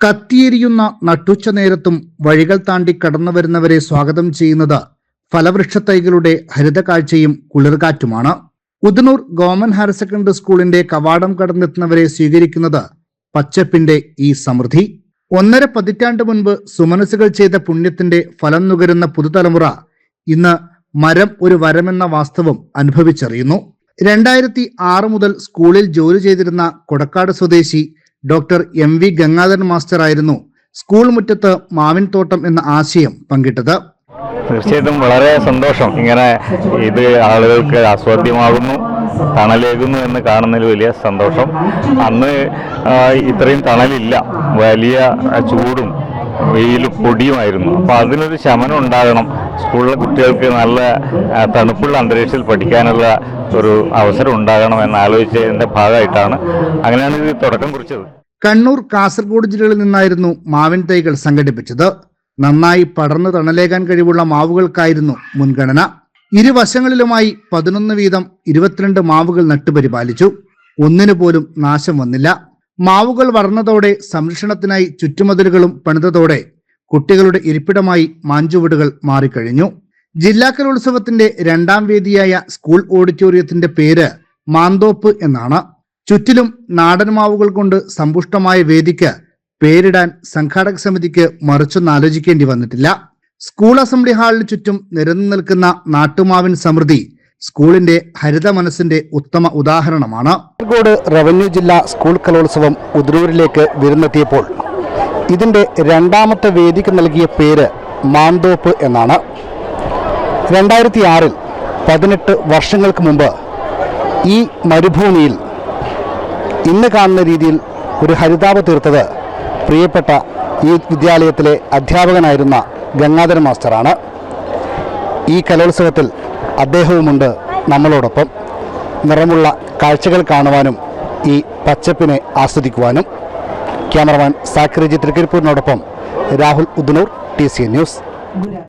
കത്തിയെരിയുന്ന നട്ടുച്ച നേരത്തും വഴികൾ താണ്ടി കടന്നു വരുന്നവരെ സ്വാഗതം ചെയ്യുന്നത് ഫലവൃക്ഷത്തൈകളുടെ ഹരിതകാഴ്ചയും കുളിർകാറ്റുമാണ്. ഉദനൂർ ഗവൺമെന്റ് ഹയർ സെക്കൻഡറി സ്കൂളിന്റെ കവാടം കടന്നെത്തുന്നവരെ സ്വീകരിക്കുന്നത് പച്ചപ്പിന്റെ ഈ സമൃദ്ധി. ഒന്നര പതിറ്റാണ്ട് മുൻപ് സുമനസുകൾ ചെയ്ത പുണ്യത്തിന്റെ ഫലം നുകരുന്ന പുതുതലമുറ ഇന്ന് മരം ഒരു വരമെന്ന വാസ്തവം അനുഭവിച്ചറിയുന്നു. രണ്ടായിരത്തി ആറ് മുതൽ സ്കൂളിൽ ജോലി ചെയ്തിരുന്ന കൊടക്കാട് സ്വദേശി doctor M V Gangadharan master ആയിരുന്നു സ്കൂൾ മുറ്റത്ത് മാവിൻ തോട്ടം എന്ന ആശയം പങ്കിട്ടത്. തീർച്ചയായിട്ടും വളരെ സന്തോഷം. ഇങ്ങനെ ഇത് ആളുകൾക്ക് ആസ്വാദ്യമാകുന്നു തണലേകുന്നു എന്ന് കാണുന്നതിൽ വലിയ സന്തോഷം. അന്ന് ഇത്രയും തണലില്ല. വലിയ ചൂടും വെയിലും പൊടിയുമായിരുന്നു. അപ്പോൾ അതിനൊരു ശമനം ഉണ്ടാകണം. സ്കൂളിലെ കുട്ടികൾക്ക് നല്ല തണുപ്പുള്ള അന്തരീക്ഷത്തിൽ പഠിക്കാനുള്ള ഒരു അവസരം ഉണ്ടാകണം എന്ന് ആലോചിച്ചതിന്റെ ഭാഗമായിട്ടാണ്. അങ്ങനെയാണ് ഇത് തുടക്കം കുറിച്ചത്. കണ്ണൂർ കാസർഗോഡ് ജില്ലകളിൽ നിന്നായിരുന്നു മാവിൻ തൈകൾ സംഘടിപ്പിച്ചത്. നന്നായി പടർന്നു തണലേകാൻ കഴിവുള്ള മാവുകൾക്കായിരുന്നു മുൻഗണന. ഇരുവശങ്ങളിലുമായി പതിനൊന്ന് വീതം ഇരുപത്തിരണ്ട് മാവുകൾ നട്ടുപരിപാലിച്ചു. ഒന്നിനു പോലും നാശം വന്നില്ല. മാവുകൾ വളർന്നതോടെ സംരക്ഷണത്തിനായി ചുറ്റുമതിലുകളും പണിതതോടെ കുട്ടികളുടെ ഇരിപ്പിടമായി മാഞ്ചുവീടുകൾ മാറിക്കഴിഞ്ഞു. ജില്ലാ കലോത്സവത്തിന്റെ രണ്ടാം വേദിയായ സ്കൂൾ ഓഡിറ്റോറിയത്തിന്റെ പേര് മാന്തോപ്പ് എന്നാണ്. ചുറ്റിലും നാടൻ മാവുകൾ കൊണ്ട് സമ്പുഷ്ടമായ വേദിക്ക് പേരിടാൻ സംഘാടക സമിതിക്ക് മറിച്ചൊന്നാലോചിക്കേണ്ടി വന്നിട്ടില്ല. സ്കൂൾ അസംബ്ലി ഹാളിന് ചുറ്റും നിരന്നു നിൽക്കുന്ന നാട്ടുമാവിൻ സമൃദ്ധി സ്കൂളിന്റെ ഹരിത മനസ്സിന്റെ ഉത്തമ ഉദാഹരണമാണ്. കോഴിക്കോട് റവന്യൂ ജില്ലാ സ്കൂൾ കലോത്സവം ഉദരൂരിലേക്ക് വിരുന്നെത്തിയപ്പോൾ ഇതിന്റെ രണ്ടാമത്തെ വേദിക്ക് നൽകിയ പേര് മാന്തോപ്പ് എന്നാണ്. രണ്ടായിരത്തി ആറിൽ പതിനെട്ട് വർഷങ്ങൾക്ക് മുമ്പ് ഈ മരുഭൂമിയിൽ ഇന്ന് കാണുന്ന രീതിയിൽ ഒരു ഹരിതാപ തീർത്തത് പ്രിയപ്പെട്ട ഈ വിദ്യാലയത്തിലെ അധ്യാപകനായിരുന്ന ഗംഗാധര മാസ്റ്ററാണ്. ഈ കലോത്സവത്തിൽ അദ്ദേഹവുമുണ്ട് നമ്മളോടൊപ്പം. നിറമുള്ള കാഴ്ചകൾ കാണുവാനും ഈ പച്ചപ്പിനെ ആസ്വദിക്കുവാനും ക്യാമറമാൻ സാക്രിജി തൃക്കരിപ്പൂരിനോടൊപ്പം Rahul Udinur T C news.